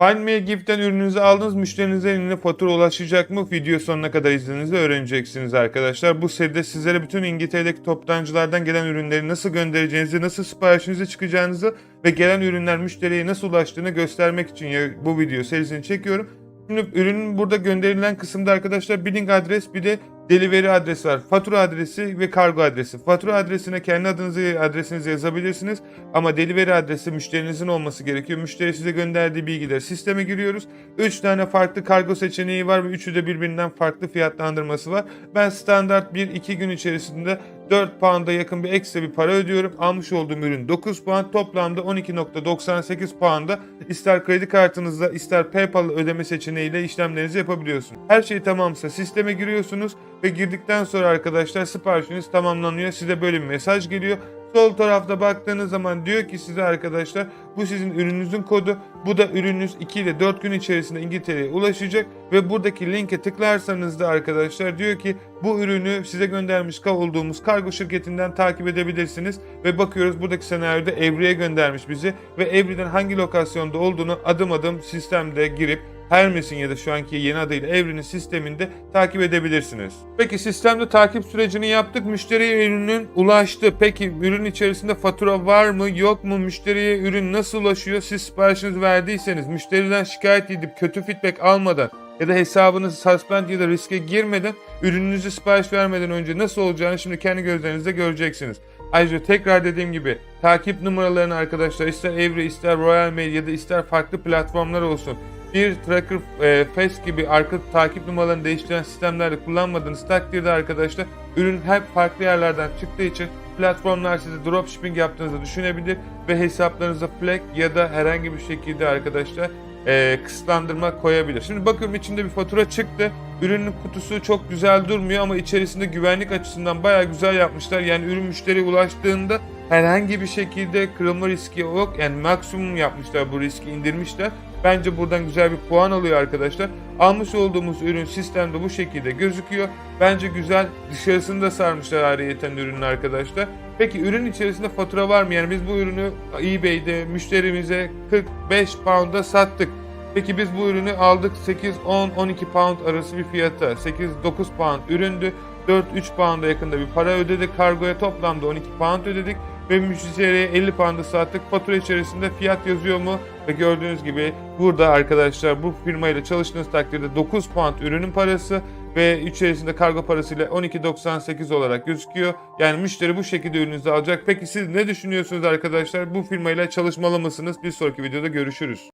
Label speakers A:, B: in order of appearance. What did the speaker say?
A: A Gift'ten ürününüzü aldınız. Müşterinizin eline fatura ulaşacak mı? Video sonuna kadar izlediğinizde öğreneceksiniz arkadaşlar. Bu seride sizlere bütün İngiltere'deki toptancılardan gelen ürünleri nasıl göndereceğinizi, nasıl siparişinize çıkacağınızı ve gelen ürünler müşteriye nasıl ulaştığını göstermek için bu video serisini çekiyorum. Şimdi ürünün burada gönderilen kısımda arkadaşlar billing adres bir de delivery adresi var. Fatura adresi ve kargo adresi. Fatura adresine kendi adınızı adresinizi yazabilirsiniz. Ama delivery adresi müşterinizin olması gerekiyor. Müşteri size gönderdiği bilgileri sisteme giriyoruz. 3 tane farklı kargo seçeneği var ve üçü de birbirinden farklı fiyatlandırması var. Ben standart 1-2 gün içerisinde 4 pound'a yakın bir ekstra bir para ödüyorum. Almış olduğum ürün 9 pound. Toplamda 12.98 pound'a ister kredi kartınızla ister PayPal ödeme seçeneğiyle işlemlerinizi yapabiliyorsunuz. Her şey tamamsa sisteme giriyorsunuz ve girdikten sonra arkadaşlar siparişiniz tamamlanıyor. Size böyle bir mesaj geliyor. Sol tarafta baktığınız zaman diyor ki size arkadaşlar bu sizin ürününüzün kodu. Bu da ürününüz 2 ile 4 gün içerisinde İngiltere'ye ulaşacak ve buradaki linke tıklarsanız da arkadaşlar diyor ki bu ürünü size göndermiş olduğumuz kargo şirketinden takip edebilirsiniz ve bakıyoruz buradaki senaryoda Evri'ye göndermiş bizi ve Evri'den hangi lokasyonda olduğunu adım adım sistemde girip Hermes'in ya da şu anki yeni adıyla Evrenin sisteminde takip edebilirsiniz. Peki sistemde takip sürecini yaptık. Müşteriye ürünün ulaştı. Peki ürün içerisinde fatura var mı yok mu? Müşteriye ürün nasıl ulaşıyor? Siz siparişinizi verdiyseniz müşteriden şikayet edip kötü feedback almadan ya da hesabınız suspend ya da riske girmeden ürününüzü sipariş vermeden önce nasıl olacağını şimdi kendi gözlerinizle göreceksiniz. Ayrıca tekrar dediğim gibi takip numaralarını arkadaşlar ister Evri ister Royal Mail ya da ister farklı platformlar olsun bir tracker e, face gibi arka takip numaralarını değiştiren sistemlerde kullanmadığınız takdirde arkadaşlar ürün hep farklı yerlerden çıktığı için platformlar size dropshipping yaptığınızı düşünebilir ve hesaplarınıza flag ya da herhangi bir şekilde arkadaşlar e, kısıtlandırma koyabilir. Şimdi bakıyorum içinde bir fatura çıktı. Ürünün kutusu çok güzel durmuyor ama içerisinde güvenlik açısından bayağı güzel yapmışlar. Yani ürün müşteriye ulaştığında herhangi bir şekilde kırılma riski yok. Yani maksimum yapmışlar bu riski indirmişler. Bence buradan güzel bir puan alıyor arkadaşlar. Almış olduğumuz ürün sistemde bu şekilde gözüküyor. Bence güzel. Dışarısını da sarmışlar ayrıyeten ürünün arkadaşlar. Peki ürün içerisinde fatura var mı? Yani biz bu ürünü eBay'de müşterimize 45 pound'a sattık. Peki biz bu ürünü aldık 8, 10, 12 pound arası bir fiyata. 8, 9 pound üründü. 4, 3 pound'a yakında bir para ödedik. Kargoya toplamda 12 pound ödedik. Ve müşteriye 50 pound'a sattık. Fatura içerisinde fiyat yazıyor mu? Ve gördüğünüz gibi burada arkadaşlar bu firmayla çalıştığınız takdirde 9 pound ürünün parası ve içerisinde kargo parasıyla 12.98 olarak gözüküyor. Yani müşteri bu şekilde ürününüzü alacak. Peki siz ne düşünüyorsunuz arkadaşlar? Bu firmayla çalışmalı mısınız? Bir sonraki videoda görüşürüz.